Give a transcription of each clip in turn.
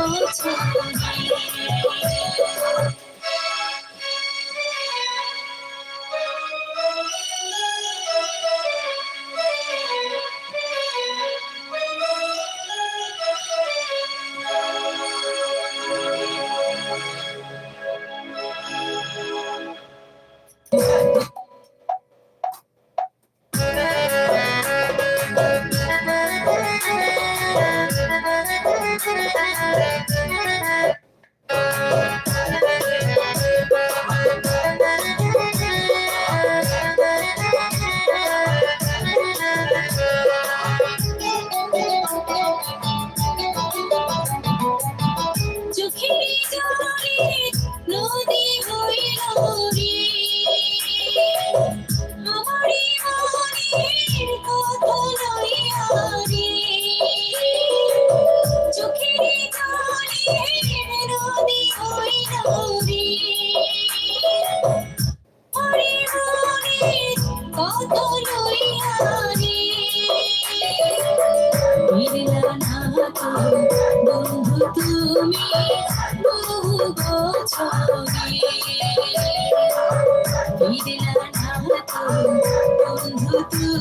alalım.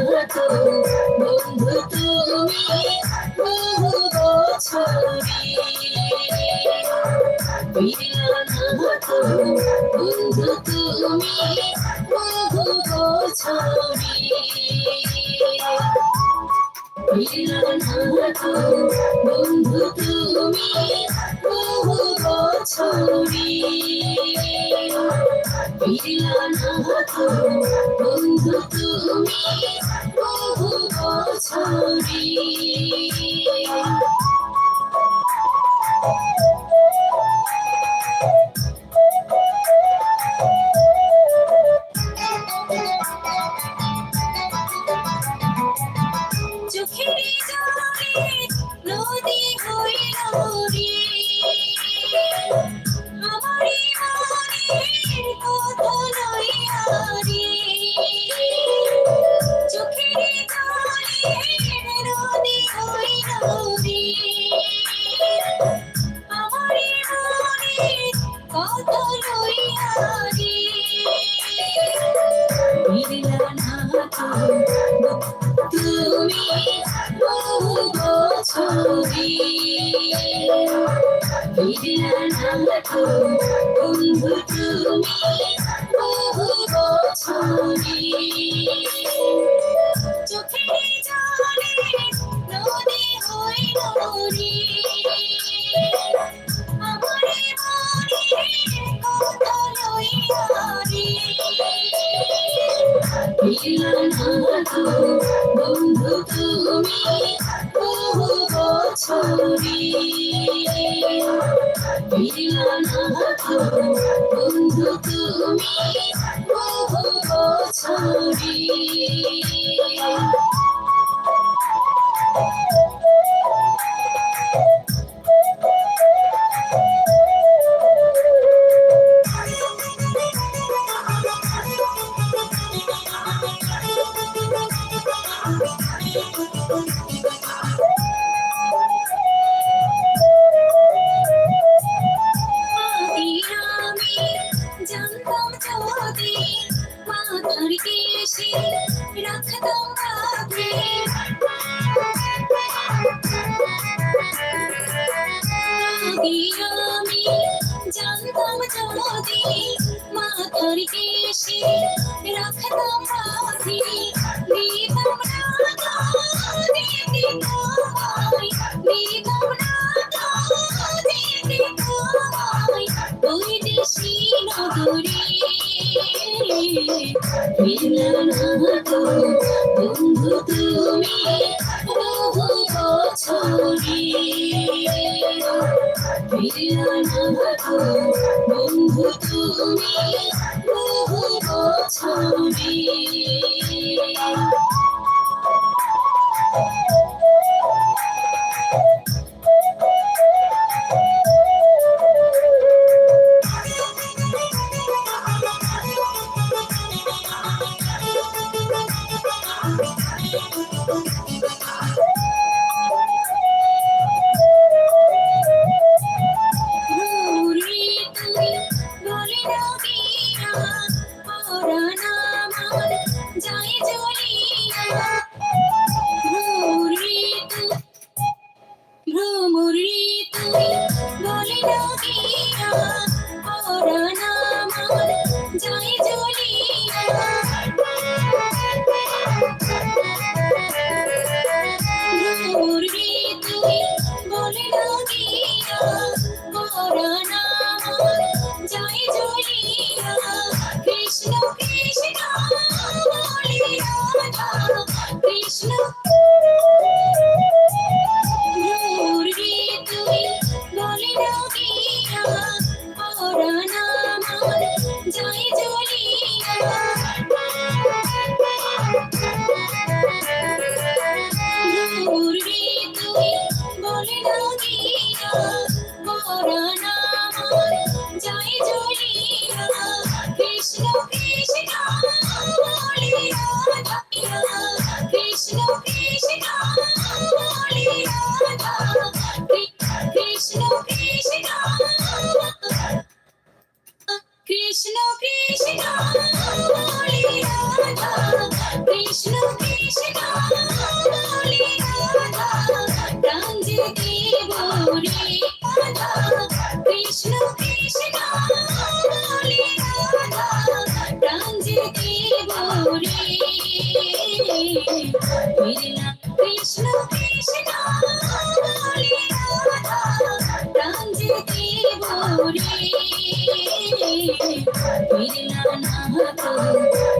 থাকো বন্ধু তুমি বহু বছরি বন্ধু তুমি বহু বছরি বন্ধু তুমি বহু বছরী বন্ধু তুমি বহু বছরী বন্ধু তুমি, বহু বছরে। চোখের জলে নদী হই নদী আমার মনে কত লই নারী বন্ধু তুমি বন্ধু তুমি বহু কোনোদিন মাথর কেশে রাখতাম বাঁধি দিতাম না দিদি তোমায় দিতাম না দিদি তোমায় ওই দেশি নগরে মিলনা তো বন্ধু তুমি বন্ধু তুমি বহু বছরে Thank you.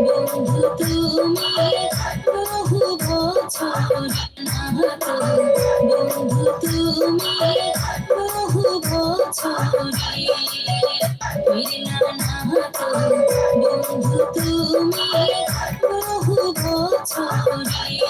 বন্ধু তুমি বহু বছর নাহতো বন্ধু তুমি বহু বছরে ফিরলা নাহতো বন্ধু তুমি বহু বছরে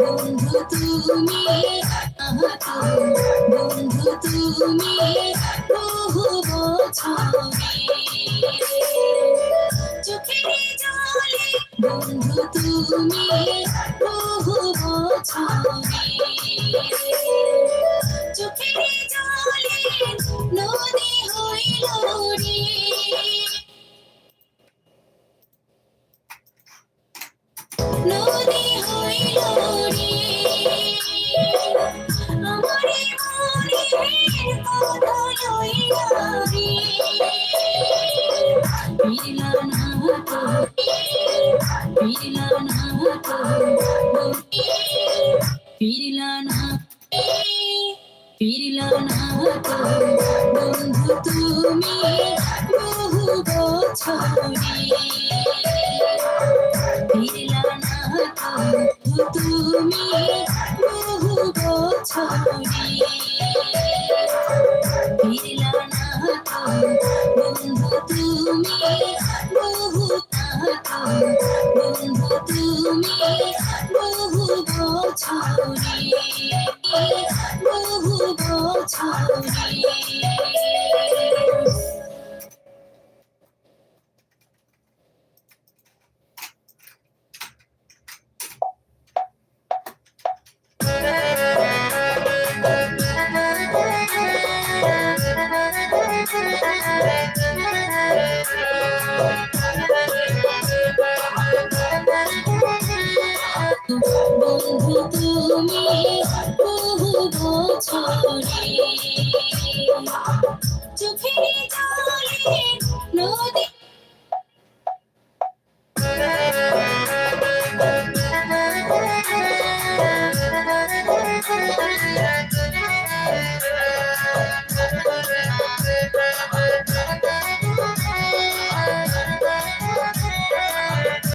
বন্ধু তুমি বন্ধু তুমি বহু বছর। ফিরিলা না ফিরিলা না তো বন্ধু তুমি বহু বছরে মিলে বহু বছরে ফিরলা না তো বন্ধু তুমি বহু না বন্ধু তুমি বহু বছরে বহু বছরে তুমি বহু বছরে